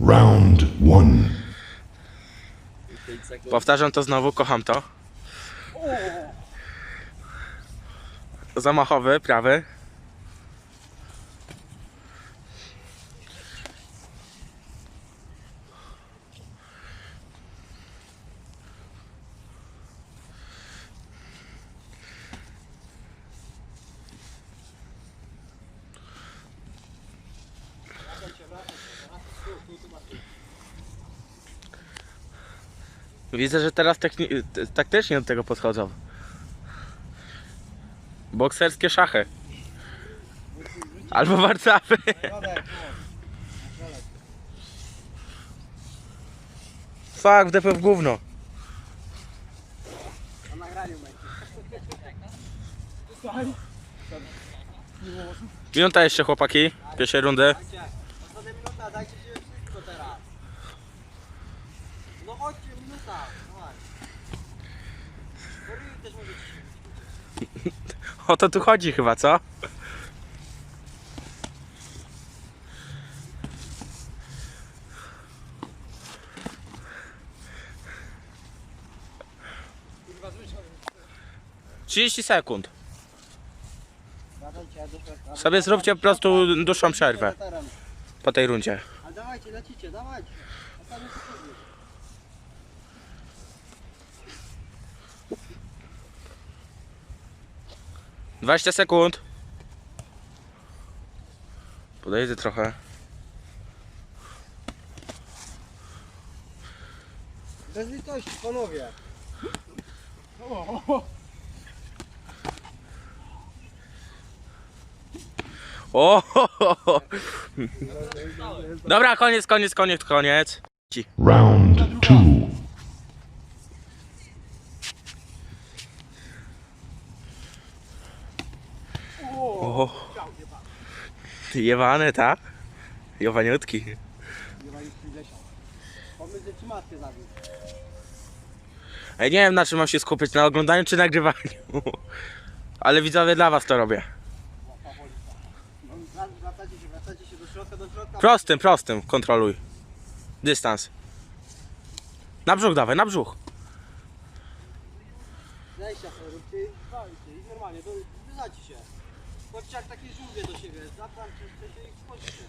Round one. Powtarzam to znowu, kocham to. Zamachowy, prawy. Widzę, że teraz taktycznie do tego podchodzą. Bokserskie szachy. Albo warcawy. Fak, wdepę w gówno. Minuta jeszcze chłopaki, pierwszej rundy. Minuta, dajcie się wszystko teraz. O to tu chodzi chyba, co? kurwa 30 sekund. Badajcie. Sobie zróbcie po prostu dłuższą przerwę po tej rundzie. A dawajcie, lecicie, dawajcie. 20 sekund. Podejdę trochę. Bez litości, panowie. O, ho, ho. Dobra, koniec, koniec, koniec, koniec. Round two. Pomysł, że ci matkę zabił. Ej, nie wiem na czym mam się skupić, na oglądaniu czy nagrywaniu. Ale widzowie dla was to robię. Wrac- Wracacie się, wracacie się do środka. Prostym, prostym, kontroluj. Dystans. Na brzuch dawaj, na brzuch. Zejścia sobie i normalnie, to się. Chodźcie jak takie żółwie do siebie, zabrać czy chcecie ich wchodźcie.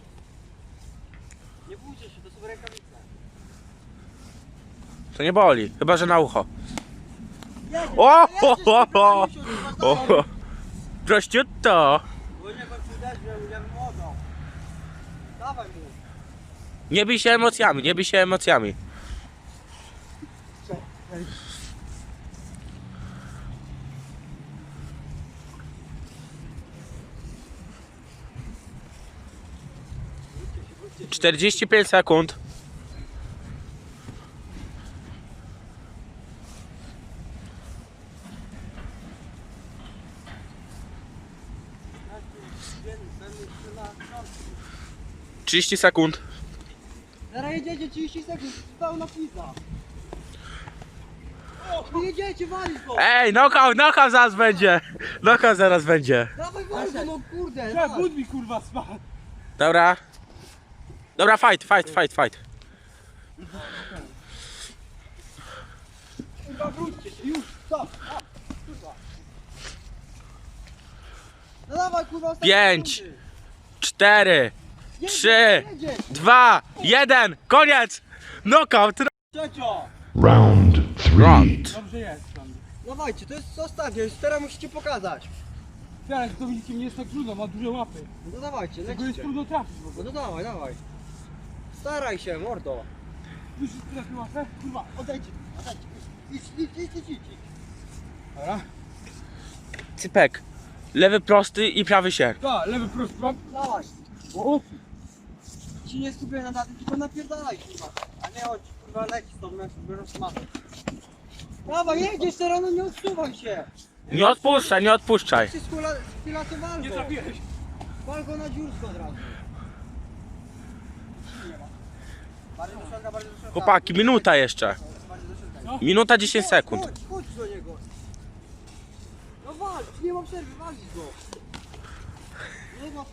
Nie bójcie się, to są rękawice. To nie boli, chyba że na ucho. O! jedziesz, Oho! Bo nie kończy. Dawaj mu. Nie bij się emocjami, nie bij się emocjami. Cześć. 45 sekund. Trzydzieści sekund. Zaraz jedziecie 30 sekund, pełna pizza. O, jedziecie, walisz! Ej, knockout, knockout zaraz będzie. Knockout zaraz będzie. Dawaj, no kurde! Trzeba, kurwa spadł. Dobra. Dobra, fight, fight, fight, fight. Kurwa, wróćcie się, już, stop! Kurwa. No dawaj kurwa, ostatnie Pięć. sekundy. Cztery, Jedziesz, trzy. jedziesz. dwa, jeden, koniec! Knockout! Trzecio! Round three. Round. Dobrze jest tam. Dawajcie, to jest ostatnie, już teraz musicie pokazać. Teraz z Dominikiem nie jest tak trudno, ma duże łapy. No dawajcie, Tego jest lecicie. trudno trafić w No ogóle. to dawaj, dawaj. Staraj się, mordo. Już trafi łapę? Kurwa. Odejdź, odejdź. Idź, idź, idź, idź, idź. Dobra. Cypek. Lewy prosty i prawy sierp. Da, lewy prost, prawy. Dawaj. O, Ci nie skupiaj na daty, tylko napierdalaj kurwa. A nie chodź, kurwa leć stąd, jak biorą smakę. Dawaj, jedziesz teraz, no nie odsuwaj się. Nie odpuszczaj, nie odpuszczaj. Ty skula, chwila to wal nie trafiłeś. Wal go na dziursko od razu. Bardziej do środka, bardziej do środka. Chłopaki, minuta jeszcze. Minuta 10 sekund. Chodź, chodź do niego. No walcz, nie mam przerwy, walić go. Nie ma...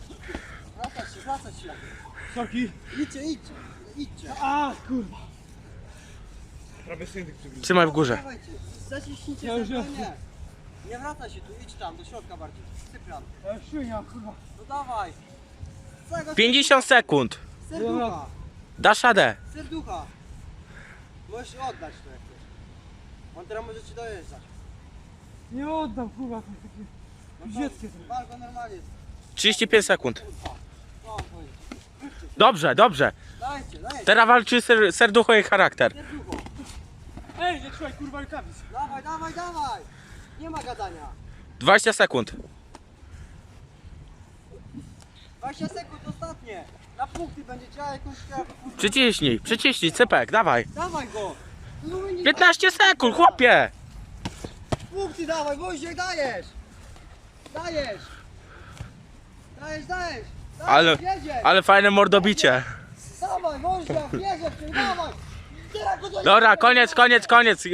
Wracać się, wracać się. Sorki. Idźcie, idźcie, idźcie. A, kurwa. Prawie syndyk przygryzł. Trzymaj w górze. Dawajcie, zaciśnijcie Ja już nie. Nie wracaj się tu, idź tam, do środka bardziej. Cyprian, Świnia, kurwa. no dawaj. Całego 50 sekund. serducha, Dasz radę. serducha. Możesz oddać to jak chcesz. On teraz może ci dojeżdżać. Nie oddam, kurwa, to jest takie... No Dzieckie to, to. walko normalnie jest. 35 sekund. Kurwa. No, chodź. Dobrze, dobrze. Dajcie, dajcie. Teraz walczy ser, serducho i charakter. Serducho. Ej, nie trzymaj, kurwa, rękawic. Dawaj, dawaj, dawaj. Nie ma gadania. 20 sekund. 20 sekund ostatnie. Punkty będziecie, a jakąś. Przyciśnij, przyciśnij, cypek, dawaj. Dawaj go. No, nie- 15 sekund, chłopie. Punkty dawaj, Wojciech, dajesz! Dajesz! Dajesz, dajesz! dajesz Ale, jedziesz. ale fajne mordobicie. Dawaj, jedziesz, dawaj! Teraz go dojedziesz. Dobra, koniec, koniec, koniec. Ej.